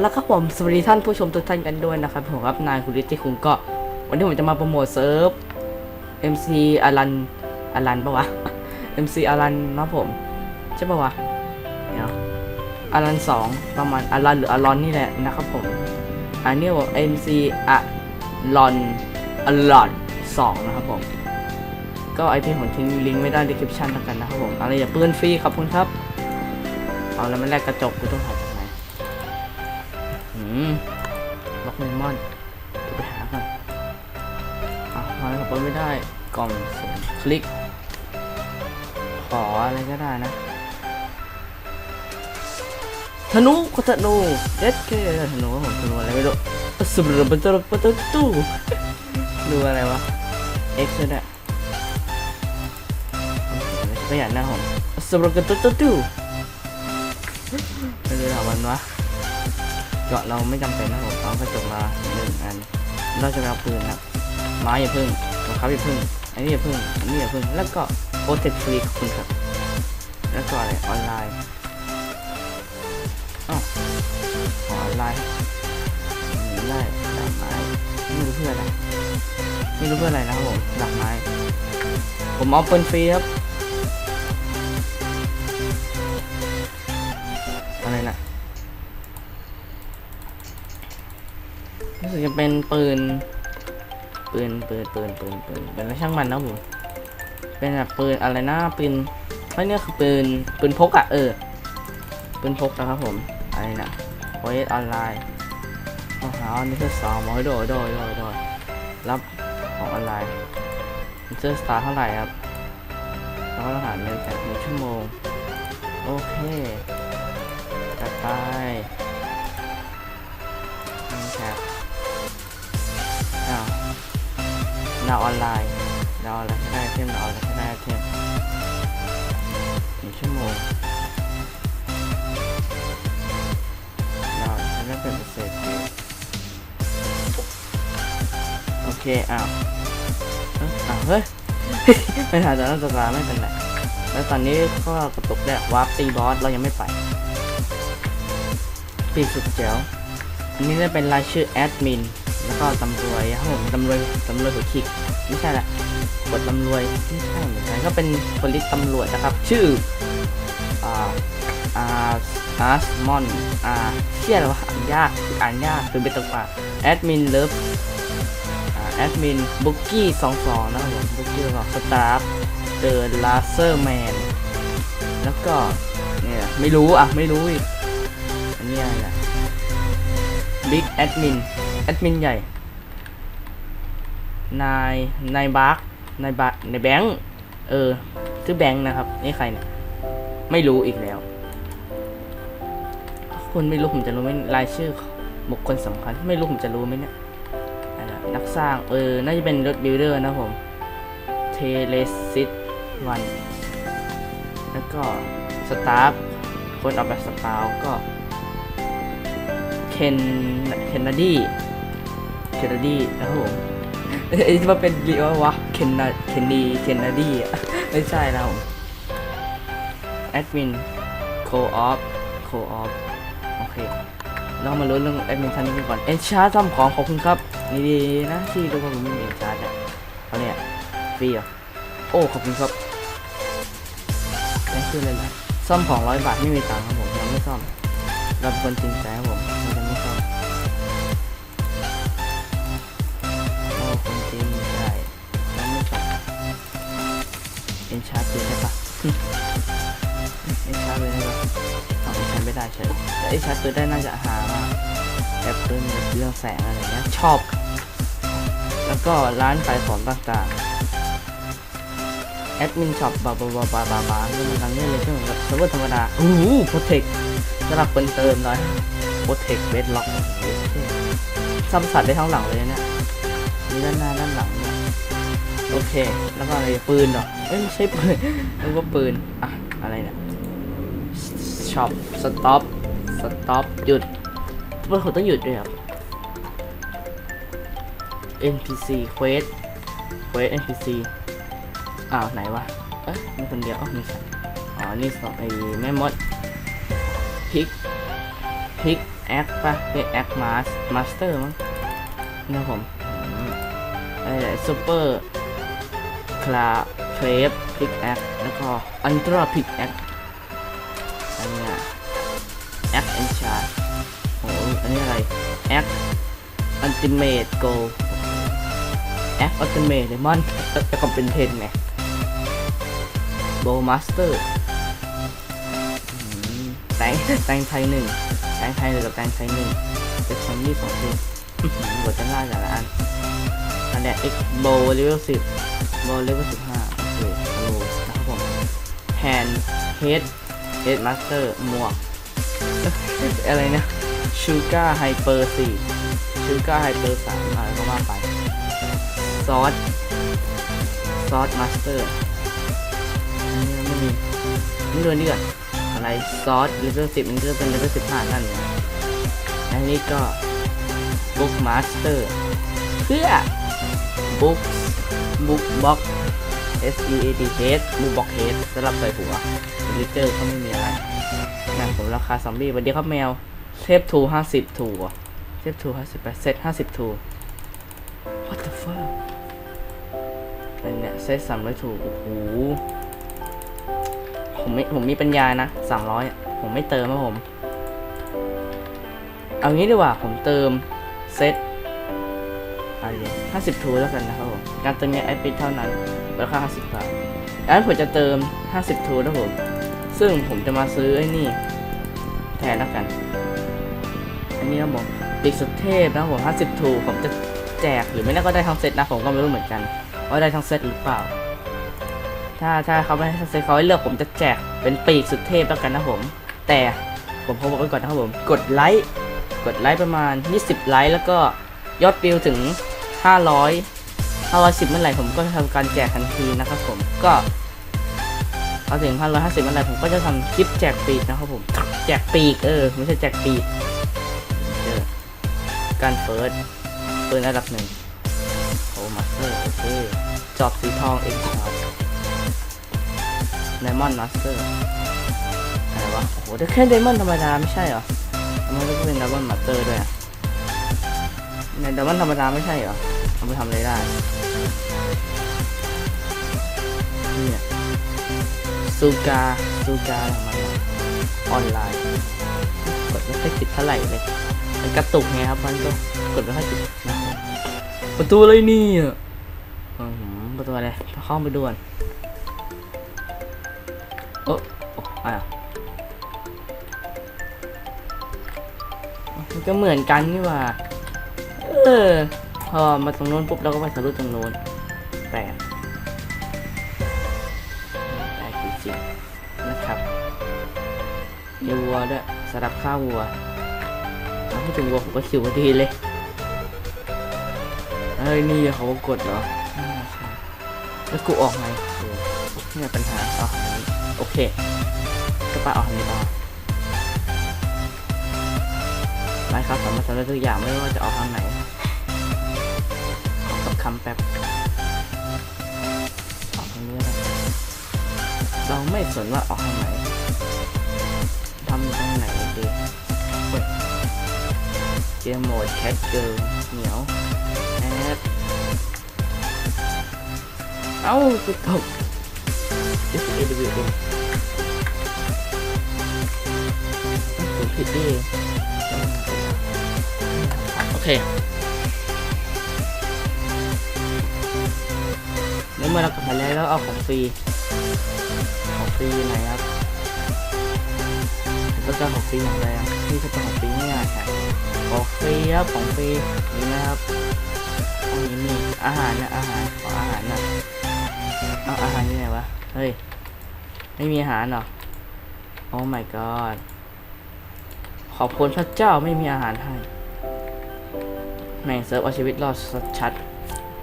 แล้วครับผมสวัสดีท่านผู้ชมทุกท่านกันด้วยนะครับผมครับนายคุณฤทธิ์คุงก็ วันนี้ผมจะมาโปรโมทเซิร์ฟ MC อลันอลันปะวะ MC อลันนะผม ใช่ปะวะเดี๋ยวอลันสองประมาณอลันหรืออลอนนี่แหละนะครับผมอันนี้ว่า MC อลอนอลอนสองนะครับผม ก็ไอที่ผมทิ้งลิงก์ไว้ด้าน description แล้วกันนะครับผมอะไรอย่าปืนฟรีขอบคุณครับเอาแล้วมันแลกกระจกกูต้องหาจ ลิก ขออะไรก็ได้นะ ธนูก็ธนูเด็ดเกธนูผมธนูอะไรไม่รู้สุบระเบิดระเบิดตู้ดูอะไรวะ X เลยเนี่ยไม่อยากหน้าผมสุบระเบิดตู้ไม่รู้ถามมันวะเกาะเราไม่จำเป็นนะผมเอากระจกมาหนึ่งอันเราจะไปเอาปืนครับไม้อย่าพึ่งรองเท้าอย่าพึ่ง อันนี้อย่าพึ่งอันนี้อย่าพึ่งแล้วก็โปรเทคฟรีขอบคุณครับ แล้วก็อะไรออนไลน์อ้าวออนไลน์ได้ดอกไม้ไม่รู้เพื่ออะไรไม่รู้เพื่ออะไรนะครับผมดอกไม้ ผมเอาปืนฟรีครับอะไรนะรู้สึกจะเป็นปืน ปืนปืนปืนปืนปืนเป็นอะไรช่างมันนะผมเป็นแบบปืนอะไรนะปืนไม่เนี่ยคือปืนปืนพกอะเออปืนพกนะครับผมอะไรนะโพสออนไลน์โอ้โหอันนี้คือสองโอ้ยโดยโดยโดยโดรับของออนไลน์เจอสตาร์เท่าไหร่ครับแล้วก็รหัสเงินแปดหนึ่งชั่วโมง โอเคจัดไปนี่ครั ดาวออนไลน์ดาวอะไรก็ได้เทมดาวอะไรก็ได้เทมหนึ่งชั่วโมงดาวฉันไม่เป็นเศษโอเคอ้าวอ้าวเฮ้ยไม่ถ่ายแต่นั้นตาไม่เป็นไรแล้วตอนนี้ก็กระตุกเนี่ยวาร์ปตีบอสเรายังไม่ไปปีสุดเจ๋วอันนี้จะเป็นรายชื่อแอดมิน แล้วก็ตำรวจครับผมตำรวจตำรวจหัวคิกไม่ใช่ละบทตำรวจไม่ใช่เหมือนกันก็เป็นคนลิสตำรวจนะครับ ชื่ออ่าอาร์อาร์สมอนอาเชี่ยอะไรวะอ่านยากอ่านยากคือเป็นตัวป่าแอดมินเลิฟแอดมินบุกกี้สองสองนะครับผมบุกกี้สองสตาฟเดินลาเซอร์แมนแล้วก็เนี่ยไม่รู้อะไม่รู้อีกอันนี้อะไรนะบิ๊กแอดมิน แอดมินใหญ่ นาย นายบาร์กนายบาร์นายแบงค์ เออ ชื่อแบงค์นะครับ นี่ใครเนี่ย ไม่รู้อีกแล้ว คุณไม่รู้ผมจะรู้ไหมรายชื่อบุคคลสำคัญ ไม่รู้ผมจะรู้ไหมเนี่ยนะนักสร้าง เออ น่าจะเป็นรถบิลเดอร์นะผม เทเลซิตวัน แล้วก็สตาฟ คนออกแบบสตาฟก็ เคน เคนนาดี เคนนดีนะครับผมเอ้ยมาเป็นรีว่าวะเคนนาเคนนีเคนนดีไม่ใช่แล้วผมแอดมินโคออฟโคออฟโอเคเรามาลุ้นเรื่องแอดมินท่านนี้กันก่อนเอ็นชาร์ทำของขอบคุณครับนี่ดีนะที่ทุกคนไม่มีเอ็นชาร์เนี่ยเขาเนี่ยฟรีเหรอโอ้ขอบคุณครับได้ขึ้นเลยนะซ่อมของร้อยบาทไม่มีตังค์ครับผมยังไม่ซ่อมเราเป็นคนจริงใจครับผม ได้ปะเอชาร์จเลยได้ปะเอาเอ็นชาร์จไม่ได้เฉยแต่เอ็นชาร์จตัวได้น่าจะหามากแบบเรื่องเรื่องแสงอะไรเงี้ยชอบ แล้วก็ร้านขายของต่างๆแอดมินช็อปบาบาบาบาบาบาเรื่องต่างๆเนี่ยเลยเครื่องแบบเซิร์ฟเวอร์ธรรมดาโอ้โหโปรเทคสำหรับคนเติมหน่อยโปรเทคเวทล็อกซับสัตว์ได้ทั้งหลังเลยเนี่ยมีด้านหน้าด้านหลังด้วย โอเค แล้วก็อะไรปืนเหรอเอ้ยไม่ใช่ปืนนึกว่าปืน อะ อะไรเนี่ยช็อปสต็อปสต็อปหยุดทำไมผมต้องหยุดด้วยครับ NPC quest quest NPC อ้าวไหนวะ เอ๊ะมีคนเดียวอ๋อมีสองอ๋อ นี่สองไอ้แม่มดพิกพิกแอคปะเรียกแอคมาสมาสเตอร์มั้งนะครับผมอืมอะไรซูเปอร์ คลาเครฟพิกแอคแล้วก็อันตราพิกแอคอันเนี้ยแอคเอนชาร์โอ้อันนี้อะไรแอคอันติเมตโกแอคอัลติเมตเลมอนจะคอมเป็นเทนไงโบมาสเตอร์แตงแตงไทยหนึ่งแตงไทยหนึ่งกับแตงไทยหนึ่งเป็นซอมบี้สองทีบทจะง่ายแต่ละอันอันนี้ย X b o w level สิบ b o w level สิบห้าโอเคฮัลโหลนะครับผม hand head head master หมวกอะไรเนี่ย sugar hyper สี่ sugar hyper สามอะไรก็ว่าไปซอสซอส master อันนี้ไม่มีนี่เดือนนี่ก่อนอะไรซอสเลเวลสิบมันก็เป็นเลเวลสิบห้านั่นนะอันนี้ก็บุ๊กมาสเตอร์เพื่อบุ๊ก บุ๊กบ็อก S E A D H บุ๊กบ็อก H สำหรับใส่หัวลิเตอร์ก็ไม่มีอะไรนะผมราคาซอมบี้วันเดียวครับแมวเทปทูห้าสิบถูเทปทูห้าสิบแปดเซตห้าสิบทู what the fuck อะไรเนี่ยเซตสามร้อยถูกโอ้โหผมไม่ผมมีปัญญานะสามร้อยผมไม่เติมนะผม เอางี้ดีกว่าผมเติมเซตอะไรห้าสิบทูแล้วกันนะครับผม การเติมเนี่ยไอปิดเท่านั้นราคาห้าสิบบาทอันนั้นผมจะเติมห้าสิบทูนะผม ซึ่งผมจะมาซื้อไอ้นี่ แทนแล้วกัน อันนี้นะผมติกสุดเทพนะผมห้าสิบทูผมจะแจกหรือไม่น่ก็ได้ทั้งเซตนะผมก็ไม่รู้เหมือนกัน ว่าได้ทั้งเซตหรือเปล่า ถ้าถ้าเขาไม่ให้เซตเขาให้เลือกผมจะแจกเป็นปีกสุดเทพแล้วกันนะผม แต่ผมขอบอกไว้ก่อนนะครับผม กดไลค์ กดไลค์ประมาณ 20 ไลค์แล้วก็ยอดวิวถึง 500 510 เมื่อไหร่ผมก็จะทำการแจกทันทีนะครับผมก็เอาถึง 550 เมื่อไหร่ผมก็จะทำคลิปแจกปีกนะครับผมแจกปีกเออไม่ใช่แจกปีกเออการเฟิร์สเฟิร์สอันดับหนึ่งโอ้มาสเตอร์โอเคจอบสีทองเอ็กชาร์ไดมอนด์มาสเตอร์อะไรวะโอ้โหแต่แค่ไดมอนด์ธรรมดาไม่ใช่เหรอทำไมต้องเป็นไดมอนด์มาสเตอร์ด้วยอะในไดมอนด์ธรรมดาไม่ใช่เหรอเอาไปทำอะไรได้ ซูกาซูกาของมันออนไลน์ กดไม่ค่อยติดเท่าไหร่เลยมันกระตุกไงครับมันก็กดไม่ค่อยติดประตูอะไรนี่อะประตูอะไรเข้าไปด่วนโอ้โอ้อะมันก็เหมือนกันนี่ว่า เออ พอมาตรงโน้นปุ๊บเราก็ไปทะลุตรงโน้นแปลก มีวัวด้วยสำหรับข้าววัวเอาพูดถึงวัวผมก็คิวพอดีเลยเอ้ยนี่เขาก็กดเหรออ่าใช่แล้วกูออกไงเออเนี่ยปัญหาออกทางนี้โอเคก็ไปออกทางนี้ต่อไปครับสามารถทำได้ทุกอย่างไม่ว่าจะออกทางไหนขอกับคำแป๊บออกทางนี้นะเราไม่สนว่าออกทางไหน ทำทางไหนดีเฮ้ยเกมโหมดแคทเกิร์ลเหนียวแอดเอ้ากูตก S A W M ถูกผิดดิโอเค แล้วเมื่อเรากลับมาแล้วแล้วเอาของฟรี ของฟรีอยู่ไหนครับผม ก็จะของฟรีอย่างแรงนี่คือของฟรีง่ายๆครับของฟรีครับของฟรีนี่นะครับอันนี้นี่อาหารนะอาหารขออาหารนะเอาอาหารที่ไหนวะเฮ้ยไม่มีอาหารหรอโอ้ my god ขอบคุณพระเจ้าไม่มีอาหารให้แม่งเซิร์ฟเอาชีวิตรอดชัด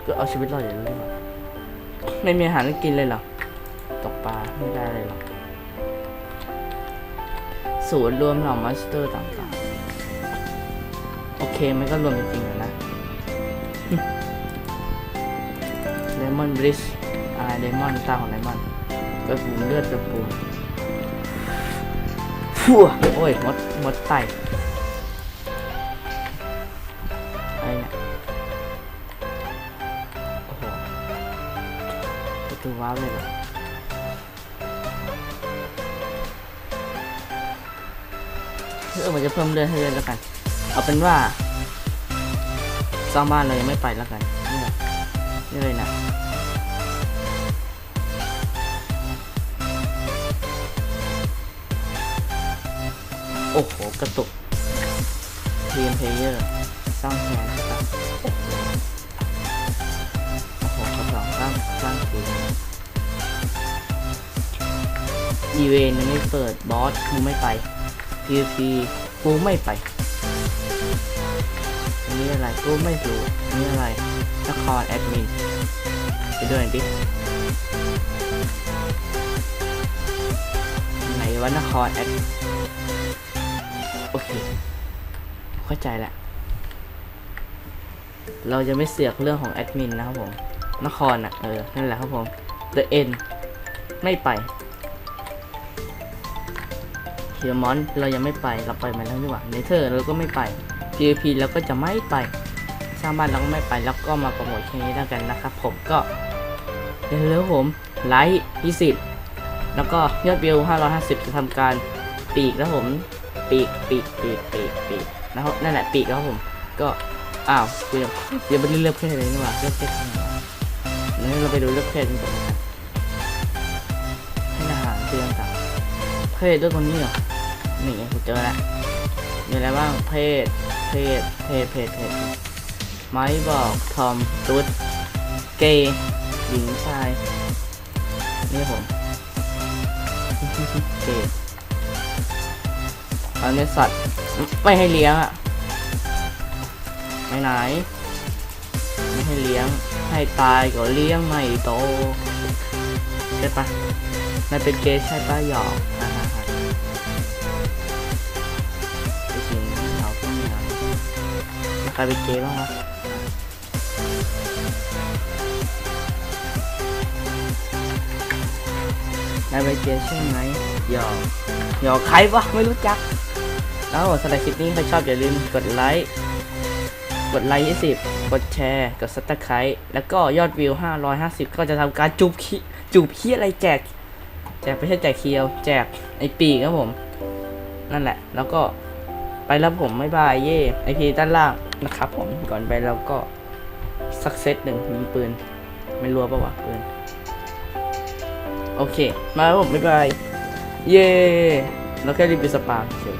ก็เอาชีวิตรอดอย่างนี้ไม่มีอาหารให้กินเลยเหรอตกปลาไม่ได้เลยหรอ ศูนย์รวมเหล่ามอนสเตอร์ต่างๆ โอเคไม่ก็รวมจริงๆนะเลมอนบริชอะไรเลมอนตาของเลมอนกระสุนเลือดกระปูฟัวโอ้ยมดมดไตอะไรเนี่ยโอ้โหประตูว้าวเลยเหรอ เออมันจะเพิ่มเลือดให้เลยแล้วกัน เอาเป็นว่าสร้างบ้านเรายังไม่ไปแล้วกันนี่นี่เลยนะโอ้โหกระตุกเรียนเพลเยอร์สร้างแขนใช่ปะโอ้โหกระสองสร้างสร้างเกมอีเวนยังไม่เปิดบอสกูไม่ไป PVP กูไม่ไปนนี้อะไรกูไม่รู้นนี้อะไรนครแอดมินไปดูหน่อยดิไหนวะนครแอดโอเค เข้าใจแล้วเราจะไม่เสือกเรื่องของแอดมินนะครับผม นครอะ เออ นั่นแหละครับผม The N ไม่ไป เฮียมอนเรายังไม่ไปเราไปมาแล้วนี่หว่าเนเธอร์เราก็ไม่ไป PVP เราก็จะไม่ไปสร้างบ้านเราก็ไม่ไปแล้วก็มาโปรโมทแค่นี้แล้วกันนะครับผมก็เดี๋ยวผมไลค์20 แล้วก็ยอดวิว 550 จะทำการปีกแล้วผม ปีกปีกปีกปีกปีกนะครับนั่นแหละปีกแล้วผม ก็อ้าวกูยังยังไม่ได้เลือกเพศเลยนี่หว่าเลือกเพศไงวะงั้นเราไปดูเลือกเพศกันก่อนนะให้อาหารเตือนต่างเพศด้วยคนนี้เหรอ นี่งกูเจอแล้วมีอะไรบ้างเพศเพศเพศเพศเพศไม้บอกทอมตุ๊ดเกย์หญิงชาย นี่ผมเกย์อันนี้สัตว์ไม่ให้เลี้ยงอะไม่ไหนไม่ให้เลี้ยง ให้ตายก็เลี้ยงไม่โตใช่ปะมันเป็นเกย์ใช่ปะหยอกฮ่า ใครเป็นเกย์บ้างวะนายเป็นเกย์ใช่ไหมหยอกหยอกใครวะไม่รู้จัก แล้วสำหรับคลิปนี้ใครชอบอย่าลืมกดไลค์ กดไลค์20 กดแชร์ กดซับสไครต์แล้วก็ยอดวิว 550 ก็จะทำการจูบขี้จูบขี้อะไรแจก แจกไม่ใช่แจกเคียว แจกไอปีกครับผม นั่นแหละ แล้วก็ ไปแล้วผมไม่บายเย่ไอพีด้านล่างนะครับผมก่อนไปแล้วก็สักเซตหนึ่งมีปืน ไม่รัวปะวะปืน โอเค มาแล้วผมไม่บาย เย่แล้วแค่รีบไปสปาเฉย